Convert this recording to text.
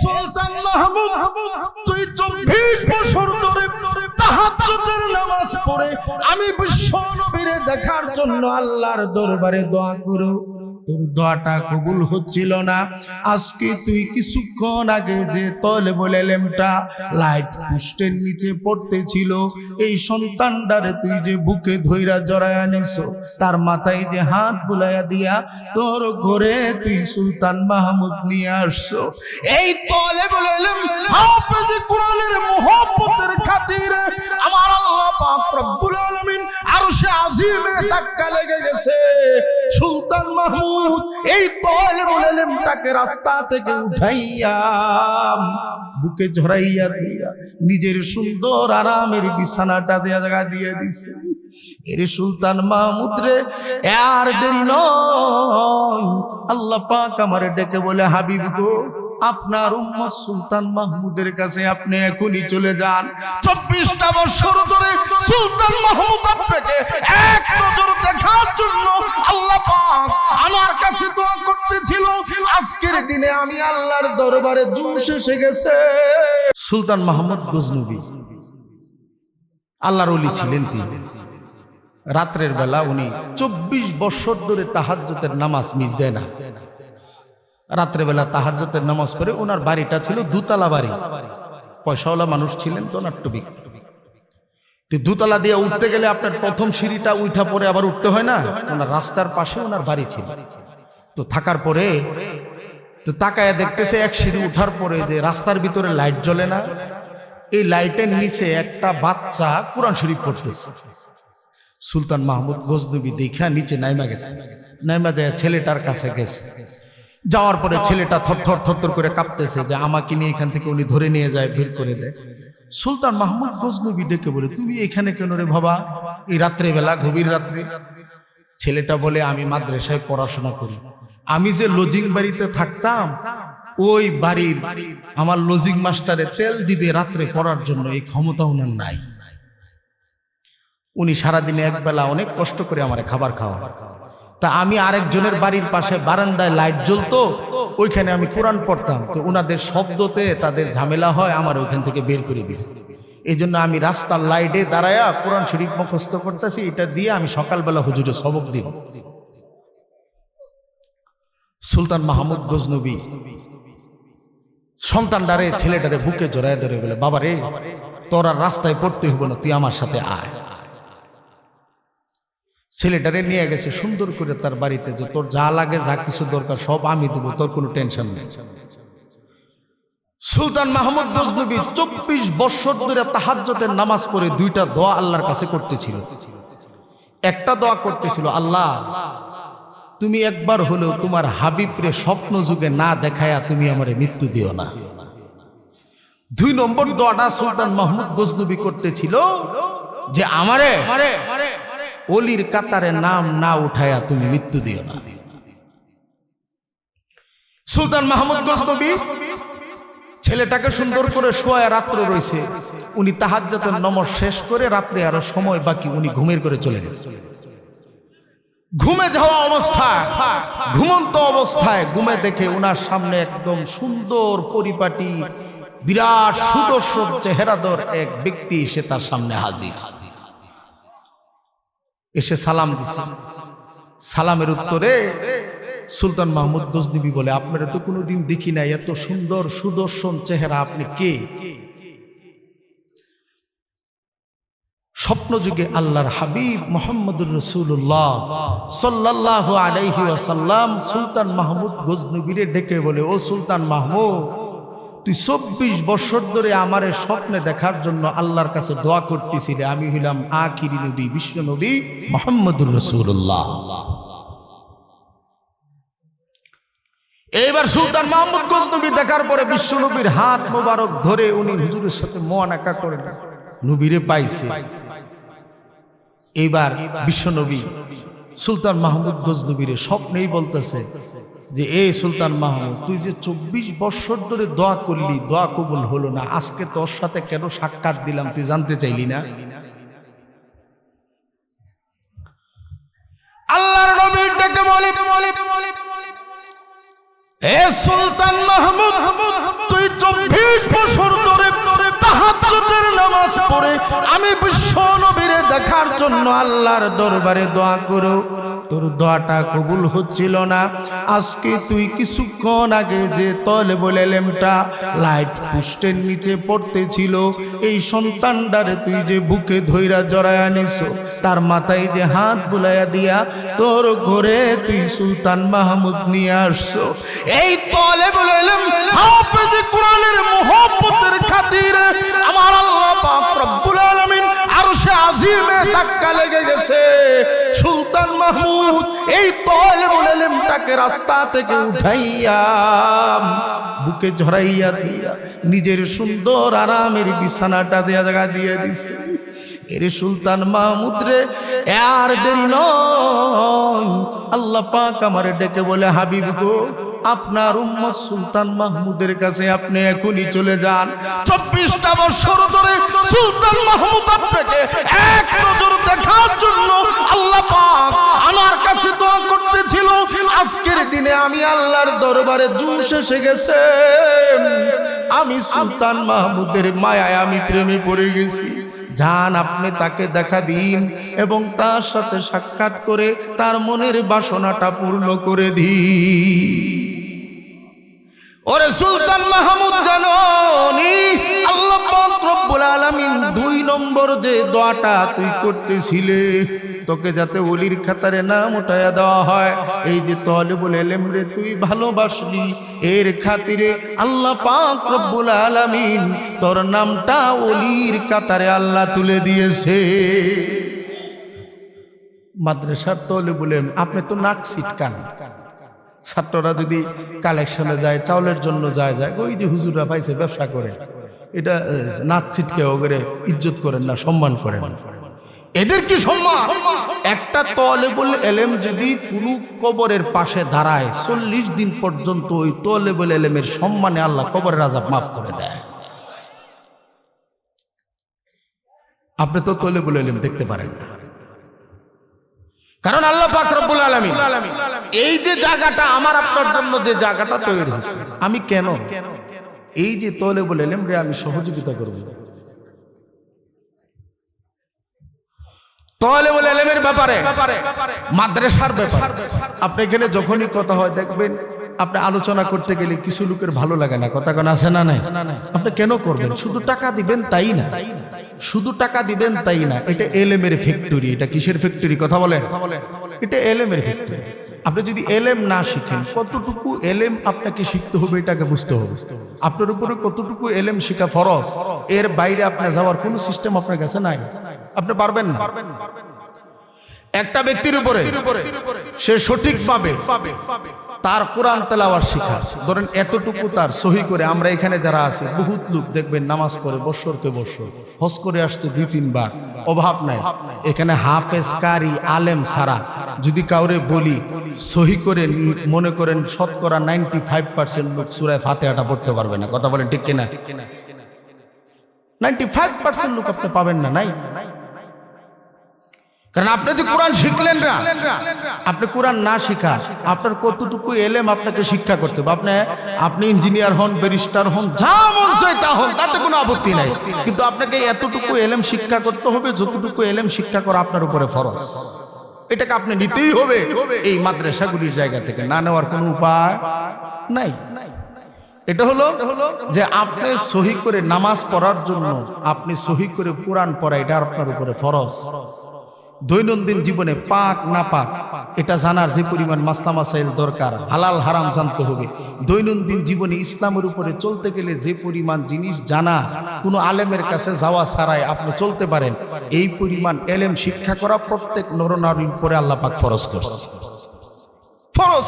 সুলতান মাহমুদ, তুই চব্বিশ বছর ধরে তাহাজ্জুদের নামাজ পড়ে, আমি বিশ্ব নবীরে দেখার জন্য আল্লাহর দরবারে দোয়া করো। তোর দোয়াটা কবুল হচ্ছিল না। আজকে তুই কিছুক্ষণ আগে যে তলে বলে লেমটা লাইট পোস্টের নিচে পড়তেছিল, এই সন্তানটারে তুই যে বুকে ধইরা জড়ায় আনিস তার মাথায় যে হাত বুলাইয়া দিয়া তোর ঘরে তুই সুলতান মাহমুদ নিয়ে আসছো। এই তলে বলে এলেম হাফেজ কোরআনের মোহব্বতের খাতিরে আমার আল্লাহ পাক রব্বুল আলামিন আরশে আজিমে ধাক্কা লেগে গেছে। সুলতান মাহমুদ এই বলে এলেমটাকে রাস্তা থেকে উঠাইয়া বুকে ঝরাইয়া দিয়া নিজের সুন্দর আরামের বিছানাটা দেয়া জায়গা দিয়ে দিছে। এর সুলতান মাহমুদ রে, আর দেরি নয়। আল্লাহ পাক আমারে ডেকে বলে, হাবিব গো আপনার উম্মত সুলতান মাহমুদের কাছে আপনি এখনই চলে যান। চব্বিশটা বছর ধরে সুলতান মাহমুদ আপনাকে এক নজর দেখার জন্য আল্লাহ আমার কাছে দোয়া করতেছিল, আজকের দিনে আমি আল্লাহর দরবারে জুস এসে গেছে। সুলতান মাহমুদ গজনবী, আল্লাহর অলি ছিলেন তিনি। রাত্রের বেলা উনি চব্বিশ বছর ধরে তাহাজ্জতের নামাজ মিস দেয় না। রাত্রেবেলা তাহাজ্জতের নামাজ পড়ে ওনার বাড়িটা ছিল দুতলা বাড়ি। পয়সাওয়ালা মানুষ ছিলেন তো নাট্যবিক তো দুতলা দিয়ে উঠতে গেলে আপনার প্রথম সিঁড়িটা উঠা পরে আবার উঠতে হয় না? ওনার রাস্তার পাশে ওনার বাড়ি ছিল। তো থাকার পরে তো তাকায় দেখতেছে এক সিঁড়ি উঠার পরে যে রাস্তার ভিতরে লাইট জ্বলে না, এই লাইটের নিচে একটা বাচ্চা কোরআন শরীফ পড়তেছে। সুলতান মাহমুদ গজনবী দেখা নিচে নাইমা গেছে। নাইমা যায় ছেলেটার কাছে গেছে। যাওয়ার পরে ছেলেটা থরথর থরথর করে কাঁপতেছে যে আমাকে নিয়ে এখান থেকে উনি ধরে নিয়ে যায় ভিড় করে দেয়। সুলতান মাহমুদ গজনবী ডেকে বলে, তুমি এখানে কেন রে বাবা? এই রাত্রে বেলা, গভীর রাত্রে। ছেলেটা বলে, আমি মাদ্রাসায় পড়াশোনা করি। আমি যে লজিং বাড়িতে থাকতাম, ওই বাড়ির আমার লজিং মাস্টারে তেল দিবে রাত্রে পড়ার জন্য, এই ক্ষমতা ওনার নাই। উনি সারাদিনে একবেলা অনেক কষ্ট করে আমার খাবার খাওয়া তা আমি আরেকজনের বাড়ির পাশে বারান্দায় লাইট জ্বলতো, ওইখানে আমি কোরআন পড়তাম। তো ওনাদের শব্দতে তাদের ঝামেলা হয়, আমার ওইখান থেকে বের করে দিছে। এই জন্য আমি রাস্তার লাইটে দাঁড়ায়া কোরআন শরীফ মুখস্থ করতেছি, এটা দিয়ে আমি সকালবেলা হুজুরে সবক দিব সুলতান মাহমুদ গজনবী সন্তানটারে ছেলেটারে বুকে জড়ায় ধরে বলে বাবা রে তোর রাস্তায় পড়তে হইব না, তুই আমার সাথে আয়। ছেলেটারে নিয়ে গেছে, সুন্দর করে তার বাড়িতে যে তোর যা লাগে, যা কিছু দরকার, সব আমি দেবো, তোর কোনো টেনশন নেই। সুলতান মাহমুদ গজনবী চব্বিশ বছর ধরে তাহাজ্জতের নামাজ পড়ে দুইটা দোয়া আল্লাহর কাছে করতেছিল। একটা দোয়া করতেছিল, আল্লাহ, তুমি একবার হলেও তোমার হাবিবরে স্বপ্ন যুগে না দেখায়া তুমি আমারে মৃত্যু দিও না। দুই নম্বর দোয়াটা সুলতান মাহমুদ গজনবী করতেছিল যে, আমারে অলির কাতারে নাম না উঠায়া তুমি মৃত্যু দিও না। সুলতান মাহমুদ গজনবী ছেলেটাকে সুন্দর করে শোয়া রাত্র রয়েছে উনি তাহাজ্জাতের নমর শেষ করে রাত্রে আরও সময় বাকি, উনি ঘুমের করে চলে গেছে। ঘুমে যাওয়া অবস্থায়, ঘুমন্ত অবস্থায় ঘুমে দেখে উনার সামনে একদম সুন্দর পরিপাটি, বিরাট সুদর্শন চেহারাদর এক ব্যক্তি সে তার সামনে হাজির। এসে সালাম সালামের উত্তরে সুলতান মাহমুদ গজনবী বলে, আপনারা তো কোনোদিন দেখি নাই এত সুন্দর সুদর্শন চেহারা, আপনি কে? স্বপ্ন যুগে আল্লাহর হাবিব মোহাম্মদুর রসুল্লাহ সাল্লাহ আলাইহি ওয়াসাল্লাম সুলতান মাহমুদ গজনবীরে ডেকে বলে, ও সুলতান মাহমুদ তুই চব্বিশ বছর ধরে আমার স্বপ্নে দেখার জন্য আল্লাহর কাছে দোয়া করতেছিলে, আমি হইলাম আখিরি নবী, বিশ্ব নবী মোহাম্মদুর রসুল্লাহ এবার সুলতান মাহমুদ গজনবী দেখার পরে বিশ্ব নবীর হাত মোবারক ধরে উনি হুজুরের সাথে মন একা করেন, নবীরে পাইছে। এইবার বিশ্বনবী সুলতান মাহমুদ গজনবীর স্বপ্নেই বলতেছে যে, এ সুলতান মাহমুদ, তুই যে চব্বিশ বছর ধরে দোয়া করলি, দোয়া কবুল হলো না। আজকে তোর সাথে কেন সাক্ষাৎ দিলাম তুই জানতে চাইলি না? আল্লাহর নবীর ডেকে বলে, এ সুলতান মাহমুদ, তুই দেখার জন্য আল্লাহর দরবারে দোয়া করো। তোর দোয়াটা কবুল হচ্ছিল না। আজকে তুই কিছুক্ষণ আগে যে তলে বলে লেমটা লাইট পুষ্টের নিচে পড়তেছিল, এই সন্তানটারে তুই যে বুকে ধইরা জড়ায় আনিস, তার মাথায় যে হাত বুলাইয়া দিয়া তোর ঘরে তুই সুলতান মাহমুদ নিয়ে আসছো। এই তলে বলে এলেম হাফেজ কোরআনের মোহব্বতের খাতিরে আমার আল্লাহ পাক রব্বুল আলামিন আরশে আজিমে ধাক্কা লেগে গেছে। সুলতান মাহমুদ এই তলে বলে এলেমটাকে রাস্তা থেকে উঠাইয়া বুকে ঝরাইয়া দিয়া নিজের সুন্দর আরামের বিছানাটা দেয়া জায়গা দিয়ে দিছে। এরে সুলতান মাহমুদ রে, আর দেরি নয়। আল্লাহ পাক আমারে ডেকে বলে, হাবিব গো আপনার উম্মদ সুলতান মাহমুদের কাছে আপনি এখনই চলে যান। চব্বিশটা বছর ধরে সুলতান মাহমুদ আপনাকে এক নজর দেখার জন্য আল্লাহ আমার কাছে দোয়া করতেছিল। আজকের দিনে আমি আল্লাহর দরবারে জুস এসে গেছে আমি সুলতান মাহমুদের মায়ায় আমি প্রেমে পড়ে গেছি। যান আপনি তাকে দেখা দিন এবং তার সাথে সাক্ষাৎ করে তার মনের বাসনাটা পূর্ণ করে দিন। ওরে সুলতান মাহমুদ! নম্বর যে দোয়াটা তুই করতেছিলে, তোকে যাতে অলির খাতারে নাম উঠায়া দেওয়া হয়। এই যে তলেবুল এলেম রে, তুই ভালোবাসলি এর খাতিরে আল্লাহ পাক রব্বুল আলামিন তোর নামটা অলির কাতারে আল্লাহ তুলে দিয়েছে। মাদ্রাসার তলে বলেন আপনি তো নাক সিটকান ছাত্ররা যদি কালেকশনে যায়, চাউলের জন্য যায় যায়, ওই যে হুজুরা পাইছে, ব্যবসা করে। এটা নাচ ছিটকে ওগরে ইজ্জত করেন না, সম্মান করেন এদের কি সম্মান? একটা তলে বলে এলেম যদি কোনো কবরের পাশে দাঁড়ায়, চল্লিশ দিন পর্যন্ত ওই তলে বলে এলেমের সম্মানে আল্লাহ কবরের আজাব মাফ করে দেয়। আপনি তো তলে বলে এলেম দেখতে পারেন কারণ আল্লাহ পাক রব্বুল এই যে জায়গাটা, আমার আপনার জন্য যে জায়গাটা তৈরি হয়েছে, আমি কেন? এই যে তলে বলে রে আমি সহযোগিতা করব। তলে বলে এলেমের ব্যাপারে, মাদ্রাসার ব্যাপার, আপনি এখানে যখনই কথা হয় দেখবেন, আপনি আলোচনা করতে গেলে কিছু লোকের ভালো লাগে না। কথা কোন, আছে না নাই? আপনি কেন করবেন? শুধু টাকা দিবেন তাই না? শুধু টাকা দিবেন তাই না? এটা এলেমের ফ্যাক্টরি এটা কিসের ফ্যাক্টরি কথা বলেন। এটা এলেমের ফ্যাক্টরি আপনি যদি এলেম না শিখেন, কতটুকু এলেম আপনাকে শিখতে হবে এটাকে বুঝতে হবে। আপনার উপরে কতটুকু এলেম শিখা ফরজ, এর বাইরে আপনার যাওয়ার কোনো সিস্টেম আপনার কাছে নাই। আপনি পারবেন না। একটা ব্যক্তির উপরে সে সঠিক সঠিকভাবে তার কোরআন তেলাওয়ার শিখা ধরেন এতটুকু তার সহি করে আমরা এখানে যারা আছি, বহুত লোক দেখবেন নামাজ পড়ে বৎসরকে বৎসর, হজ করে আসতে দুই, তিনবার, অভাব নাই। এখানে হাফেজ কারি আলেম সারা যদি কাউরে বলি, সহি করে মনে করেন শতকরা নাইনটি ফাইভ পার্সেন্ট লোক সুরায় ফাতেহাটা পড়তে পারবে না। কথা বলেন ঠিক কিনা? নাইনটি ফাইভ পার্সেন্ট লোক আপনি পাবেন না, নাই? কারণ আপনি যদি কোরআন শিখলেন না। আপনি কোরআন না শিখা আপনার কতটুকু এলেম আপনাকে শিক্ষা করতে হবে। আপনি আপনি ইঞ্জিনিয়ার হন, ব্যারিস্টার হন, যা মন চায় তা হন, তাতে কোনো আপত্তি নাই। কিন্তু আপনাকে এতটুকু এলেম শিক্ষা করতে হবে, যতটুকু এলেম শিক্ষা করা আপনার উপরে ফরজ। এটাকে আপনি নিতেই হবে এই মাদ্রাসাগুলির জায়গা থেকে। না নেওয়ার কোনো উপায় নাই। এটা হলো যে আপনি সহি করে নামাজ পড়ার জন্য আপনি সহি করে কোরআন পড়া, এটা আপনার উপরে ফরজ। দৈনন্দিন জীবনে পাক, না পাক, এটা জানার যে পরিমাণ মাস্তা মাসাইল দরকার, হালাল, হারাম জানতে হবে। দৈনন্দিন জীবনে ইসলামের উপরে চলতে গেলে যে পরিমাণ জিনিস জানা, কোনো আলেমের কাছে যাওয়া ছাড়াই আপনি চলতে পারেন। এই পরিমাণ এলেম শিক্ষা করা প্রত্যেক নরনারীর উপরে আল্লাহ পাক ফরজ করছে। ফরজ।